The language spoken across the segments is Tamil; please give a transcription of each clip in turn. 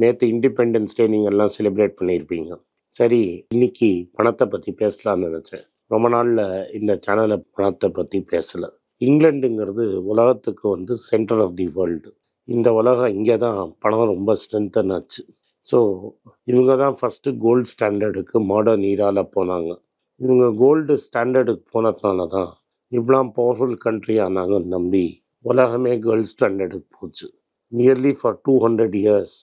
நேற்று இண்டிபெண்டன்ஸ் டே நீங்கள் எல்லாம் செலிப்ரேட் பண்ணியிருப்பீங்க. சரி இன்னைக்கு பணத்தை பற்றி பேசலாம்னு நினச்சேன். ரொம்ப நாளில் இந்த சேனலை பணத்தை பற்றி பேசலை. இங்கிலாண்டுங்கிறது உலகத்துக்கு வந்து சென்டர் ஆஃப் தி வேர்ல்டு இந்த உலகம் இங்கே தான் பணம் ரொம்ப ஸ்ட்ரென்தன் ஆச்சு ஸோ இவங்க தான் ஃபஸ்ட்டு கோல்டு ஸ்டாண்டர்டுக்கு மாடர்ன் ஈரால போனாங்க. இவங்க கோல்டு ஸ்டாண்டர்டுக்கு போனதுனால தான் இவ்வளோ பவர்ஃபுல் கண்ட்ரி ஆனாங்கன்னு நம்பி உலகமே கேர்ள்ஸ் ஸ்டாண்டர்டுக்கு போச்சு. Nearly for two hundred years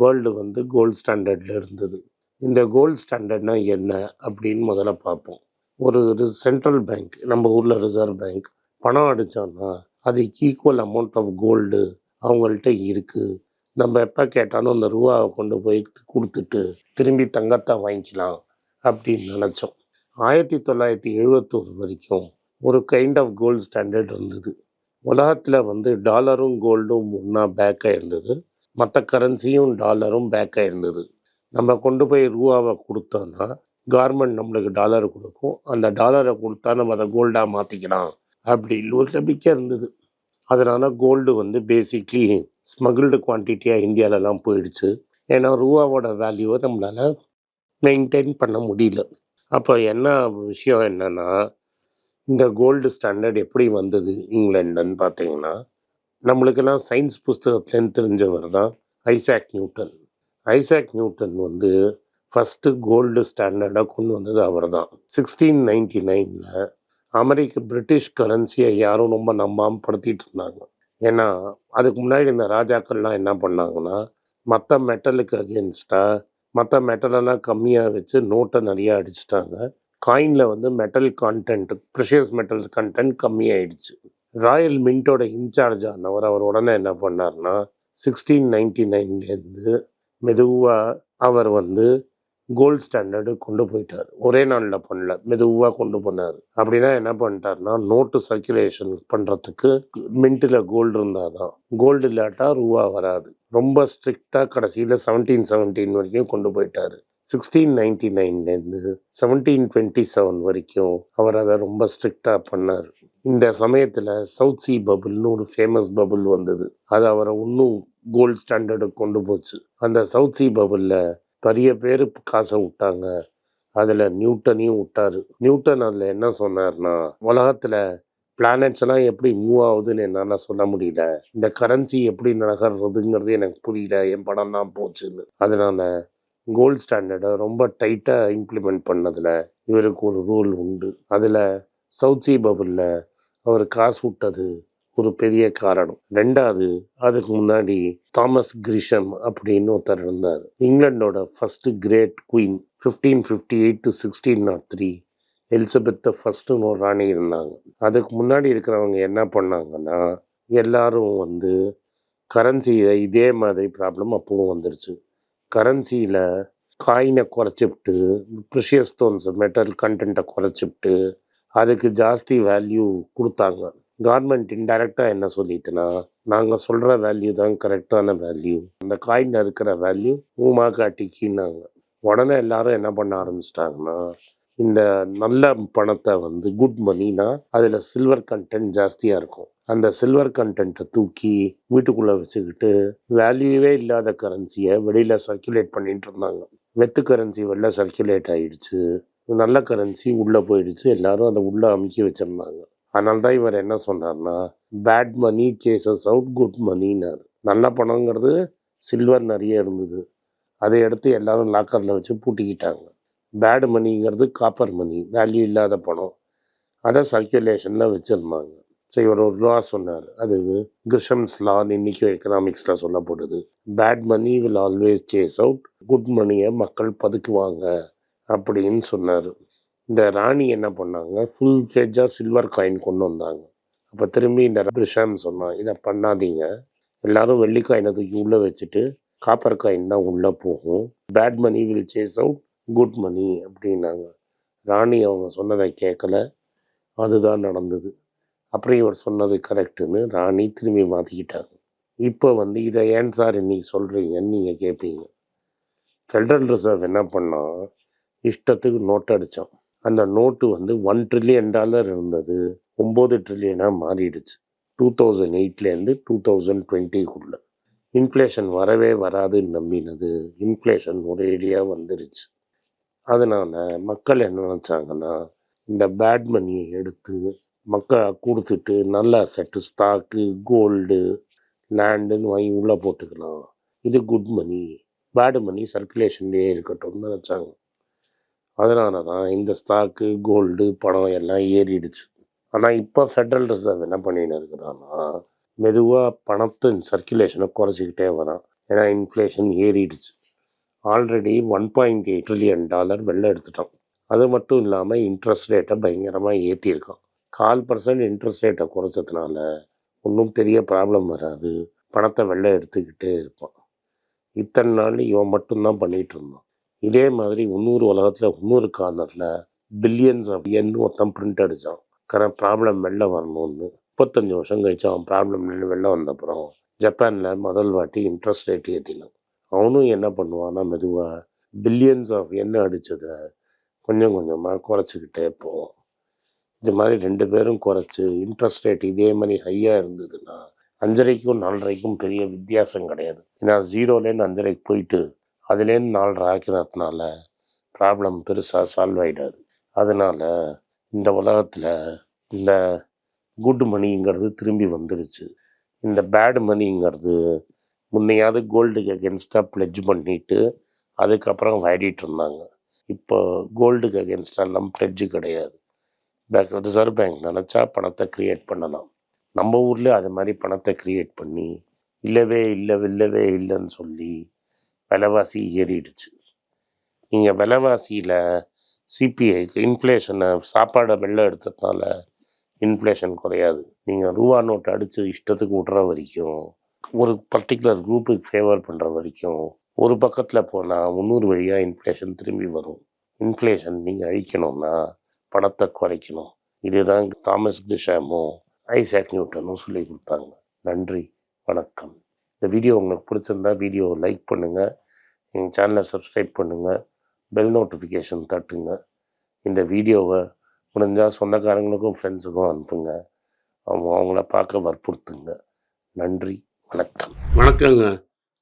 world வந்து கோல்டு ஸ்டாண்டர்டில் இருந்தது. இந்த கோல்டு ஸ்டாண்டர்ட்னா என்ன அப்படின்னு முதல்ல பார்ப்போம். ஒரு சென்ட்ரல் பேங்க் நம்ம ஊரில் ரிசர்வ் பேங்க் பணம் அடித்தோன்னா அதுக்கு ஈக்குவல் அமௌண்ட் ஆஃப் கோல்டு அவங்கள்ட்ட இருக்குது நம்ம எப்போ கேட்டாலும் அந்த ரூபாவை கொண்டு போய் கொடுத்துட்டு திரும்பி தங்கத்தை வாங்கிக்கலாம் அப்படின்னு நினச்சோம். ஆயிரத்தி தொள்ளாயிரத்தி எழுபத்தோரு வரைக்கும் ஒரு கைண்ட் ஆஃப் கோல்டு ஸ்டாண்டர்ட் இருந்தது. உலகத்தில் வந்து டாலரும் கோல்டும் ஒன்றா பேக்காக இருந்தது. மற்ற கரன்சியும் டாலரும் பேக்காக இருந்தது நம்ம கொண்டு போய் ரூபாவை கொடுத்தோன்னா கவர்மெண்ட் நம்மளுக்கு டாலர் கொடுக்கும். அந்த டாலரை கொடுத்தா நம்ம அதை கோல்டாக மாற்றிக்கலாம் அப்படின்னு ஒரு நம்பிக்கை இருந்தது. அதனால் கோல்டு வந்து பேசிக்லி ஸ்மகிள்டு குவான்டிட்டியாக இந்தியாவிலலாம் போயிடுச்சு. ஏன்னா ரூபாவோட வேல்யூவை நம்மளால் மெயின்டைன் பண்ண முடியல. அப்போ என்ன விஷயம் என்னென்னா இந்த கோல்டு ஸ்டாண்டர்ட் எப்படி வந்தது இங்கிலாண்டுன்னு பார்த்தீங்கன்னா நம்மளுக்கெல்லாம் சயின்ஸ் புஸ்தகத்துலேருந்து தெரிஞ்சவர் தான் ஐசாக் நியூட்டன். ஐசாக் நியூட்டன் வந்து ஃபஸ்ட்டு கோல்டு ஸ்டாண்டர்டாக கொண்டு வந்தது அவர் தான் சிக்ஸ்டீன் நைன்டி நைனில் அமெரிக்க பிரிட்டிஷ் கரன்சியை யாரும் ரொம்ப நம்பாமல் படுத்திட்டு இருந்தாங்க. ஏன்னா அதுக்கு முன்னாடி இந்த ராஜாக்கள்லாம் என்ன பண்ணாங்கன்னா மற்ற மெட்டலுக்கு அகேன்ஸ்டாக மற்ற மெட்டலெல்லாம் கம்மியாக வச்சு நோட்டை நிறையா அடிச்சிட்டாங்க. காயினில் வந்து metal content precious metals content கம்மியாயிடுச்சு. ராயல் மின்ட்டோட இன்சார்ஜ் ஆனவர் அவர் உடனே என்ன பண்ணார்னா சிக்ஸ்டீன் நைன்டி நைன்லேருந்து மெதுவாக அவர் வந்து கோல்ட் ஸ்டாண்டர்டு கொண்டு போயிட்டார். ஒரே நாளில் பண்ணல மெதுவாக கொண்டு போனார். அப்படின்னா என்ன பண்ணிட்டார்னா நோட்டு சர்க்குலேஷன் பண்ணுறதுக்கு மின்ட்டில் கோல்டு இருந்தால் தான் கோல்டு இல்லாட்டா ரூபா வராது. ரொம்ப ஸ்ட்ரிக்டாக கடைசியில் செவன்டீன் செவன்டீன் வரைக்கும் கொண்டு போயிட்டார். சிக்ஸ்டீன் நைன்டி நைன்லேருந்து செவன்டீன் டுவெண்ட்டி செவன் வரைக்கும் அவர் அதை ரொம்ப ஸ்ட்ரிக்டாக பண்ணார். இந்த சமயத்தில் சவுத் சி பபுள்னு ஒரு ஃபேமஸ் பபுள் வந்தது. அது அவரை இன்னும் கோல்ட் ஸ்டாண்டர்டுக்கு கொண்டு போச்சு. அந்த சவுத் சி பபுளில் பெரிய பேர் காசை விட்டாங்க. அதில் நியூட்டனையும் விட்டார். நியூட்டன் அதில் என்ன சொன்னார்னா உலகத்தில் பிளானட்ஸ் எல்லாம் எப்படி மூவ் ஆகுதுன்னு என்னால் சொல்ல முடியல. இந்த கரன்சி எப்படி நகர்றதுங்கிறது எனக்கு புரியல. என் படம் தான் போச்சுன்னு. அதனால் கோல்ட் ஸ்டாண்டர்டை ரொம்ப டைட்டாக இம்ப்ளிமெண்ட் பண்ணதில் இவருக்கு ஒரு ரூல் உண்டு. அதில் சவுத் சி பபுளில் அவர் காசு விட்டது ஒரு பெரிய காரணம். ரெண்டாவது அதுக்கு முன்னாடி தாமஸ் கிரிஷம் அப்படின்னு ஒருத்தர் இருந்தார். இங்கிலாண்டோட first great queen fifteen fifty eight to sixteen nought three எலிசபெத்தை ஃபஸ்ட்டுன்னு ஒரு ராணி இருந்தாங்க. அதுக்கு முன்னாடி இருக்கிறவங்க என்ன பண்ணாங்கன்னா எல்லாரும் வந்து கரன்சியை இதே மாதிரி ப்ராப்ளம் அப்பவும் வந்துருச்சு. கரன்சியில் காயினை குறைச்சிவிட்டு ப்ரிஷியஸ் ஸ்டோன்ஸ் மெட்டல் கண்டென்ட்டை குறைச்சிவிட்டு அதுக்கு ஜாஸ்தி வேல்யூ கொடுத்தாங்க. கவர்மெண்ட் இன்டைரக்டாக என்ன சொல்லிட்டுனா நாங்கள் சொல்கிற வேல்யூ தான் கரெக்டான வேல்யூ அந்த காயினில் இருக்கிற வேல்யூ ஊமா காட்டிக்கின்னாங்க. உடனே எல்லாரும் என்ன பண்ண ஆரம்பிச்சிட்டாங்கன்னா இந்த நல்ல பணத்தை வந்து குட் மணினா அதில் சில்வர் கண்டென்ட் ஜாஸ்தியாக இருக்கும். அந்த சில்வர் கண்டென்ட்டை தூக்கி வீட்டுக்குள்ளே வச்சுக்கிட்டு வேல்யூவே இல்லாத கரன்சியை வெளியில் சர்க்குலேட் பண்ணிட்டு இருந்தாங்க. வெத்து கரன்சி வெளில சர்க்குலேட் ஆகிடுச்சு நல்ல கரன்சி உள்ளே போயிடுச்சு. எல்லாரும் அதை உள்ளே அமுக்கி வச்சிருந்தாங்க. அதனால தான் இவர் என்ன சொன்னார்னா bad money chases out good மணின்னாரு நல்ல பணங்கிறது சில்வர் நிறைய இருந்தது. அதை எடுத்து எல்லாரும் லாக்கரில் வச்சு பூட்டிக்கிட்டாங்க. பேட் மணிங்கிறது காப்பர் மணி வேல்யூ இல்லாத பணம். அதை சர்க்குலேஷனில் வச்சுருந்தாங்க. ஸோ இவர் ஒரு லா சொன்னார். அது கிரிஷம்ஸ் லான்னு இன்றைக்கும் எக்கனாமிக்ஸில் சொல்லப்படுது. Bad money will always chase out good மணியை மக்கள் பதுக்குவாங்க. அப்படின்னு சொன்னார். இந்த ராணி என்ன பண்ணாங்க? ஃபுல் ஃபேஜாக சில்வர் காயின் கொண்டு வந்தாங்க. அப்போ திரும்பி இந்த ரபிஷாம் சொன்னான் இதை பண்ணாதீங்க. எல்லாரும் வெள்ளி காயினை தூக்கி உள்ளே வச்சுட்டு காப்பர் காயின் தான் உள்ளே போகும். Bad money will chase out good money அப்படின்னாங்க. ராணி அவங்க சொன்னதை கேட்கல. அதுதான் நடந்தது. அப்புறம் இவர் சொன்னது கரெக்டுன்னு ராணி திரும்பி மாற்றிக்கிட்டாங்க இப்போ வந்து இதை ஏன் சார் இன்னைக்கு சொல்கிறீங்கன்னு நீங்கள் கேட்பீங்க ஃபெடரல் ரிசர்வ் என்ன பண்ணால் இஷ்டத்துக்கு நோட் அடித்தோம். அந்த நோட்டு வந்து ஒன் ட்ரில்லியன் டாலர் இருந்தது. ஒம்பது ட்ரில்லியனாக மாறிடுச்சு. டூ தௌசண்ட் எயிட்லேருந்து டூ தௌசண்ட் டுவெண்ட்டிக்குள்ளே இன்ஃப்ளேஷன் வரவே வராதுன்னு நம்பினது. இன்ஃப்ளேஷன் ஒரேடியாக வந்துடுச்சு அதனால் மக்கள் என்ன நினச்சாங்கன்னா இந்த பேட் மணியை எடுத்து மக்கள் கொடுத்துட்டு நல்ல செட்டு ஸ்டாக்கு கோல்டு லேண்டுன்னு வாங்கி உள்ளே போட்டுக்கலாம். இது குட் மணி பேடு மணி சர்க்குலேஷன்லேயே இருக்கட்டும்னு நினச்சாங்க. அதனால தான் இந்த ஸ்டாக்கு கோல்டு பணம் எல்லாம் ஏறிடுச்சு. ஆனால் இப்போ ஃபெட்ரல் ரிசர்வ் என்ன பண்ணின்னு இருக்கிறான்னா மெதுவாக பணத்தின் சர்க்குலேஷனை குறைச்சிக்கிட்டே வரான். ஏன்னா இன்ஃப்ளேஷன் ஏறிடுச்சு. Already one point eight trillion dollar வெளில எடுத்துட்டோம் அது மட்டும் இல்லாமல் இன்ட்ரெஸ்ட் ரேட்டை பயங்கரமாக ஏற்றியிருக்கான் கால் பர்சன்ட் இன்ட்ரெஸ்ட் ரேட்டை குறைச்சதுனால ஒன்றும் பெரிய ப்ராப்ளம் வராது. பணத்தை வெளில எடுத்துக்கிட்டே இருப்பான். இத்தனை நாள் இவன் மட்டும்தான் பண்ணிகிட்டு இருந்தான். இதே மாதிரி இன்னொரு உலகத்தில் இன்னொரு கார்னரில் பில்லியன்ஸ் ஆஃப் என் ஒருத்தன் பிரிண்ட் அடித்தான் கரெக்ட் ப்ராப்ளம் வெளில வரணும்னு. முப்பத்தஞ்சு வருஷம் கழிச்சு அவன் ப்ராப்ளம் வெளில வந்தப்புறம் ஜப்பானில் முதல் வாட்டி இன்ட்ரெஸ்ட் ரேட் ஏற்றினான் அவனும் என்ன பண்ணுவான்னா மெதுவாக பில்லியன்ஸ் ஆஃப் எண்ணெய் அடித்ததை கொஞ்சம் கொஞ்சமாக குறைச்சிக்கிட்டே போவோம் இது மாதிரி ரெண்டு பேரும் குறைச்சி இன்ட்ரெஸ்ட் ரேட் இதே மாதிரி ஹையாக இருந்ததுன்னா அஞ்சரைக்கும் நாலரைக்கும் பெரிய வித்தியாசம் கிடையாது. ஏன்னா ஜீரோலேருந்து அஞ்சரைக்கு போயிட்டு அதுலேருந்து நாள் ராக்கிறதுனால ப்ராப்ளம் பெருசாக சால்வ் ஆகிடாது அதனால் இந்த உலகத்தில் இந்த குட் மணிங்கிறது திரும்பி வந்துருச்சு. இந்த பேடு மணிங்கிறது முன்னையாவது கோல்டுக்கு அகேன்ஸ்டாக ப்ளெட்ஜ் பண்ணிட்டு அதுக்கப்புறம் வாடிட்டு இருந்தாங்க. இப்போ கோல்டுக்கு அகேன்ஸ்டாலாம் ப்ளெட்ஜு கிடையாது. பேங்க் ரிசர்வ் பேங்க் நினச்சா பணத்தை க்ரியேட் பண்ணலாம். நம்ம ஊரில் அது மாதிரி பணத்தை க்ரியேட் பண்ணி இல்லவே இல்லை இல்லவே இல்லைன்னு சொல்லி விலைவாசி ஏறிடுச்சு. நீங்கள் விலைவாசியில் சிபிஐ இன்ஃப்ளேஷனை சாப்பாடை வெளில எடுத்ததுனால இன்ஃப்ளேஷன் குறையாது. நீங்கள் ரூபா நோட்டு அடித்து இஷ்டத்துக்கு விட்ற வரைக்கும் ஒரு பர்டிகுலர் குரூப்புக்கு ஃபேவர் பண்ணுற வரைக்கும் ஒரு பக்கத்தில் போனால் முந்நூறு வழியாக இன்ஃப்ளேஷன் திரும்பி வரும். இன்ஃப்ளேஷன் நீங்கள் அழிக்கணும்னா பணத்தை குறைக்கணும். இதுதான் தாமஸ் டிஷாமும் ஐசாக் நியூட்டனும் சொல்லி கொடுத்தாங்க. நன்றி வணக்கம். இந்த வீடியோ உங்களுக்கு பிடிச்சிருந்தா வீடியோ லைக் பண்ணுங்கள் எங்கள் சேனலை சப்ஸ்கிரைப் பண்ணுங்கள் பெல் நோட்டிஃபிகேஷன் தட்டுங்க. இந்த வீடியோவை முடிஞ்சால் சொந்தக்காரங்களுக்கும் ஃப்ரெண்ட்ஸுக்கும் அனுப்புங்க. அவங்க அவங்கள பார்க்க வற்புறுத்துங்க. நன்றி வணக்கம். வணக்கங்க.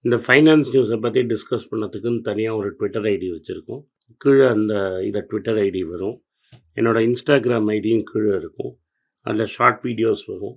இந்த ஃபைனான்ஸ் நியூஸை பற்றி டிஸ்கஸ் பண்ணதுக்குன்னு தனியாக ஒரு ட்விட்டர் ஐடி வச்சுருக்கோம். கீழே அந்த இதை ட்விட்டர் ஐடி வரும். என்னோடய இன்ஸ்டாகிராம் ஐடியும் கீழே இருக்கும். அதில் ஷார்ட் வீடியோஸ் வரும்.